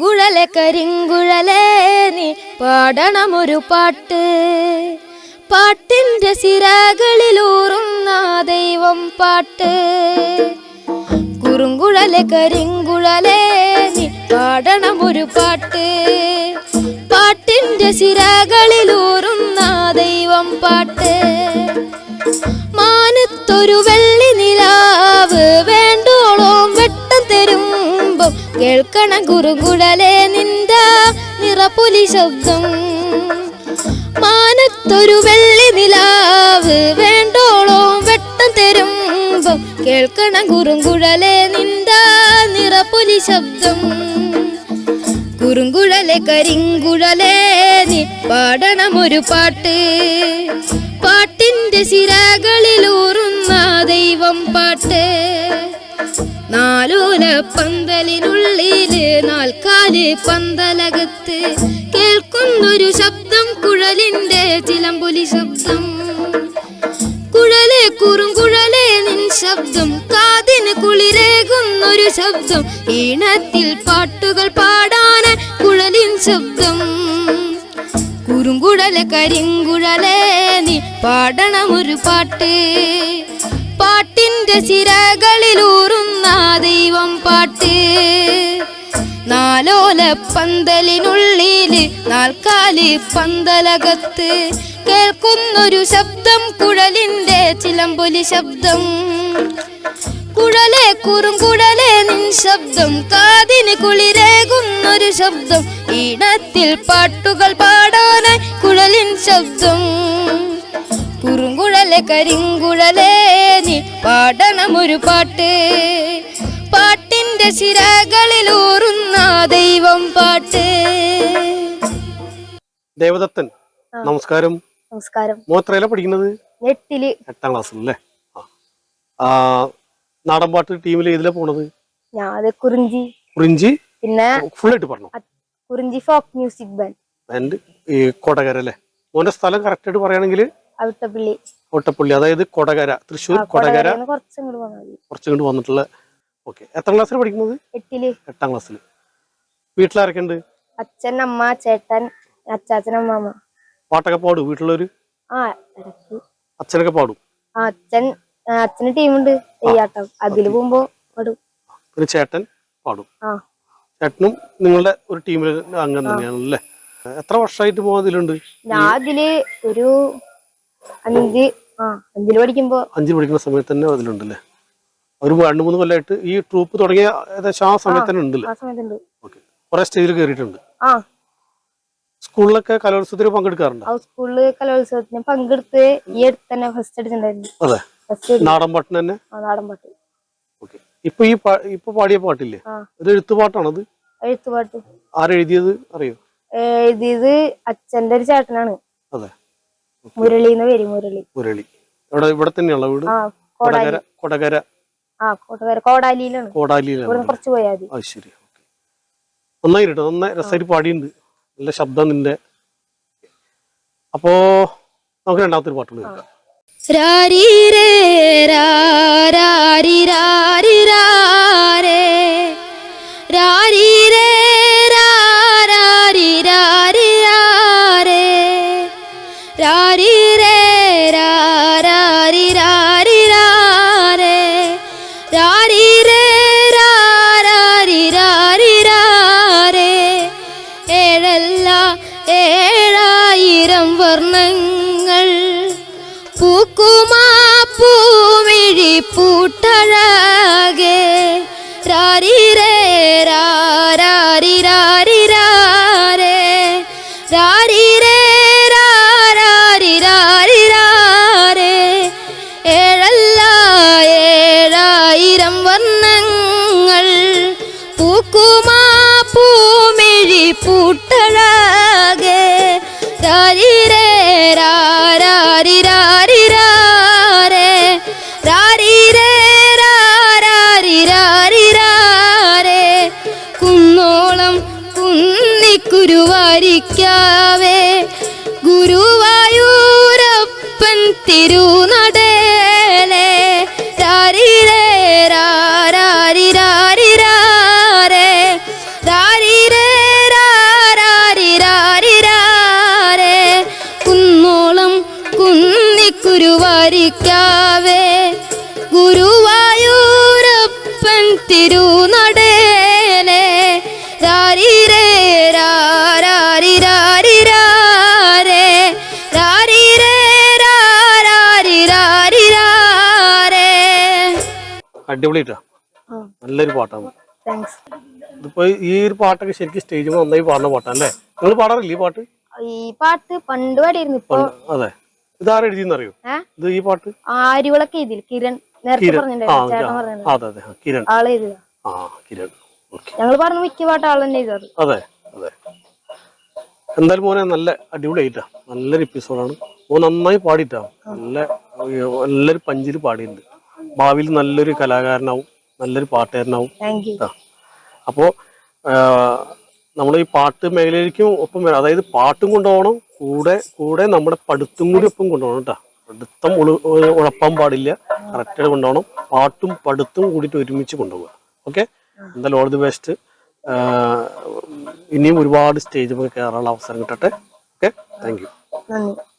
കുറുങ്കുഴലെ കരിങ്കുഴലേ നീ പാടണമൊരു പാട്ട്. പാട്ടിന്റെ സിരകളിലൂറുന്ന ദൈവം പാട്ട്. കുറുങ്കുഴലെ കരിങ്കുഴലേ നീ പാടണമൊരു പാട്ട്. പാട്ടിന്റെ സിരകളിലൂറുന്ന ദൈവം പാട്ട്. മാനത്തൊരു വെള്ളി കേൾക്കണം കുറുകുഴലേ നിന്ദ നിറപുലി ശബ്ദം. മാനത്തൊരു വെള്ളി നിലാവ് വേണ്ടോളം വെട്ടം തരുമ്പം കേൾക്കണ കുറുകുഴലേ നിന്ദ നിറപുലി ശബ്ദം. കുറുങ്കുഴലെ കരിങ്കുഴലേ നീ പാടണമൊരു പാട്ട്. പാട്ടിന്റെ സിരകളിലൂറുന്ന ദൈവം പാട്ട്. നാലൂല പന്തലിനുള്ളിൽ നാൽക്കാൽ പന്തലകത്ത് കേൾക്കുന്നൊരു ശബ്ദം കുഴലിന്റെ ചിലമ്പൊലി ശബ്ദം. കുഴലേ കുറുങ്കുഴലേ നിൻ ശബ്ദം കാതിന് കുളിരേകുന്നൊരു ശബ്ദം. ഈണത്തിൽ പാട്ടുകൾ പാടാന് കുഴലിൻ ശബ്ദം. കുറുങ്കുഴലെ കരിങ്കുഴലേ നീ പാടണമൊരു പാട്ട്. പാട്ടിന്റെ ശിരകളിലൂറുന്ന ദൈവം പാട്ട്. നാലോല പന്തലിനുള്ളിൽ നാൽക്കാൽ പന്തലകത്ത് കേൾക്കുന്നൊരു ശബ്ദം കുഴലിന്റെ ചിലമ്പൊലി ശബ്ദം. കുഴലേ കുറുങ്കുഴലേ നിൻ ശബ്ദം കാതിന് കുളിരേകുന്നൊരു ശബ്ദം. ഈണത്തിൽ പാട്ടുകൾ പാടാനായി കുഴലിൻ ശബ്ദം. കുറുങ്കുഴലെ കരിങ്കുഴലേ നീ പാടണമൊരു പാട്ട് പാട്ടിന്റെ ശിരകളിലൂറുന്ന ദൈവം പാട്ട്. ദേവദത്തൻ നമസ്കാരം. നമസ്കാരം. മോത്രയില പഠിക്കുന്നത്? എട്ടിൽ. എട്ടാം ക്ലാസ് അല്ലേ? ആ. പാട്ട് നാടൻപാട്ട് ടീമിൽ ഏതിലാ പോണത്? ഞാൻ അത് കുറിഞ്ചി. കുറിഞ്ചി? പിന്നെ ഫുൾ ആയിട്ട് പറഞ്ഞു Kurinji folk music band band ഈ കൊടകര അല്ലേ മോന്റെ സ്ഥലം കറക്റ്റ് ആയിട്ട് പറയുകയാണെങ്കിൽ അവിട്ടപ്പള്ളി ഒട്ടപ്പള്ളി അതായത് കൊടകര തൃശ്ശൂർ കൊടകര. കുറച്ചങ്ങോട്ട് വന്നിട്ടുള്ള ഓക്കെ. എത്ര ക്ലാസ്സിൽ പഠിക്കുന്നത്? എട്ടിൽ. എട്ടാം ക്ലാസ്സിൽ വീട്ടിലാരൊക്കെ ഉണ്ട് അച്ഛൻ അമ്മ ചേട്ടൻ അച്ചാച്ചൻ അമ്മാമ്മ. പാട്ടൊക്കെ പാടും വീട്ടിലൊരു അച്ഛനൊക്കെ പാടും? അച്ഛൻ അച്ഛന് ടീമുണ്ട്. തെയ്യാട്ടം അതിൽ പോകുമ്പോ പാടും. പിന്നെ ചേട്ടൻ പാടും. ചേട്ടനും നിങ്ങളുടെ ഒരു ടീമിൽ അംഗം തന്നെയാണല്ലേ? എത്ര വർഷമായിട്ട് പോകുന്നതിലുണ്ട് ഞാൻ അതിൽ ഒരു അഞ്ച് ആ അഞ്ചിൽ പഠിക്കുമ്പോ അഞ്ചിൽ പഠിക്കുന്ന സമയത്ത് തന്നെ അതിലുണ്ടല്ലേ? ഒരു രണ്ടു മൂന്ന് കൊല്ലമായിട്ട് ഈ ട്രൂപ്പ് തുടങ്ങിയ ഏകദേശം ആ സമയത്ത് തന്നെ ഉണ്ടല്ലേ? ആ സമയത്തുണ്ട് ഓക്കെ. കുറെ സ്റ്റേജിൽ കയറിയിട്ടുണ്ട് ആ. സ്കൂളിലൊക്കെ കലോത്സവത്തിന് പങ്കെടുക്കാറുണ്ടോ? ആ സ്കൂളിൽ കലോത്സവത്തിന് പങ്കെടുത്ത് ഈ അടുത്ത് തന്നെ ഫസ്റ്റ് അടിച്ചിട്ടുണ്ടായിരുന്നു. അതെ. ഫസ്റ്റ് നാടൻ പാട്ടിന് തന്നെ? ആ നാടൻ പാട്ട്. ഓക്കെ. ഇപ്പൊ ഈ പാ- ഇപ്പൊ പാടിയ പാട്ടില്ലേ? ആ. ഒരു എഴുത്തുപാട്ടാണത്. എഴുത്തുപാട്ട്. ആരെഴുതിയത്? അറിയോ? എഴുതിയത് അച്ഛന്റെ ഒരു ചേട്ടനാണ്. അതെ. മുരളി എന്ന് പേര് മുരളി. മുരളി. ഇവിടെ ഇവിടെ തന്നെയുള്ള വീട്? ആ കോടാലി. കൊടകര കൊടകര. ആ കോട്ടകര കോടാലിയിലാണ്. കോടാലിയിലാണ്. കുറച്ച് പോയാൽ മതി. അത് ശരി ഓക്കെ. നന്നായി കേട്ടോ നന്നായി. രസമായിട്ട് പാടിയുണ്ട് നല്ല ശബ്ദം നിന്റെ. അപ്പോ നമുക്ക് രണ്ടാമത്തെ ഒരു പാട്ടുകൾ കേൾക്കാം. രാരീരേ രാരാരി രാരി രാരേ രാരീരേ പൂട്ടഴകേ രാരിരേ രാരി രാരി രാരേ ഹരിക്കാവേ ഗുരുവായൂരപ്പൻ തിരുനടേലേ. രാരിരേ രാരി രാരി രാരേ രാരിരേ രാരി രാരി രാരേ കുന്നോളം കുന്നിക്കുരുവാരിക്ക അടിപൊളിയിട്ടാ ആ. നല്ലൊരു പാട്ടാണ്. ഇതിപ്പോ ഈ ഒരു പാട്ടൊക്കെ ശരിക്കും സ്റ്റേജിൽ നന്നായി പാടുന്ന പാട്ടല്ലേ നിങ്ങൾ പാടാറില്ല ഈ പാട്ട്? ഈ പാട്ട് പണ്ട് പാടിയിരുന്നു അതെ. ഇതാരും എഴുതിയെന്നറിയോ ഇത് ഈ പാട്ട്? ആരുകളൊക്കെ എഴുതിയില്ല? കിരൺ നേരത്തെ പറഞ്ഞിട്ടുണ്ടായിരുന്നു കിരൺ. ആൾ എഴുതുക. ആ കിരൺ. ഞങ്ങൾ പറഞ്ഞ മിക്ക പാട്ട് ആൾ തന്നെ എഴുതാറ്. അതെ അതെ. എന്തായാലും മോനെ നല്ല അടിപൊളി അടിപൊളിയായിട്ടാ നല്ലൊരു എപ്പിസോഡാണ് മോൻ നന്നായി പാടിയിട്ടാ. നല്ല നല്ലൊരു പഞ്ചിൽ പാടിയിട്ടുണ്ട്. ഭാവിയിൽ നല്ലൊരു കലാകാരനാവും നല്ലൊരു പാട്ടുകാരനാവും. അപ്പോ നമ്മൾ ഈ പാട്ട് മേഖലയിലേക്കും ഒപ്പം വരാം. അതായത് പാട്ടും കൊണ്ടുപോകണം കൂടെ കൂടെ നമ്മുടെ പഠിത്തം കൂടി ഒപ്പം കൊണ്ടുപോകണം കേട്ടോ പഠിത്തം ഉഴപ്പാൻ പാടില്ല. കറക്റ്റായിട്ട് കൊണ്ടുപോകണം. പാട്ടും പഠിത്തവും കൂടിയിട്ട് ഒരുമിച്ച് കൊണ്ടുപോകുക ഓക്കെ എന്തായാലും ഓൾ ദി ബെസ്റ്റ് ഇനിയും ഒരുപാട് സ്റ്റേജ് കയറാനുള്ള അവസരം കിട്ടട്ടെ. ഓക്കെ താങ്ക് യു നന്ദി.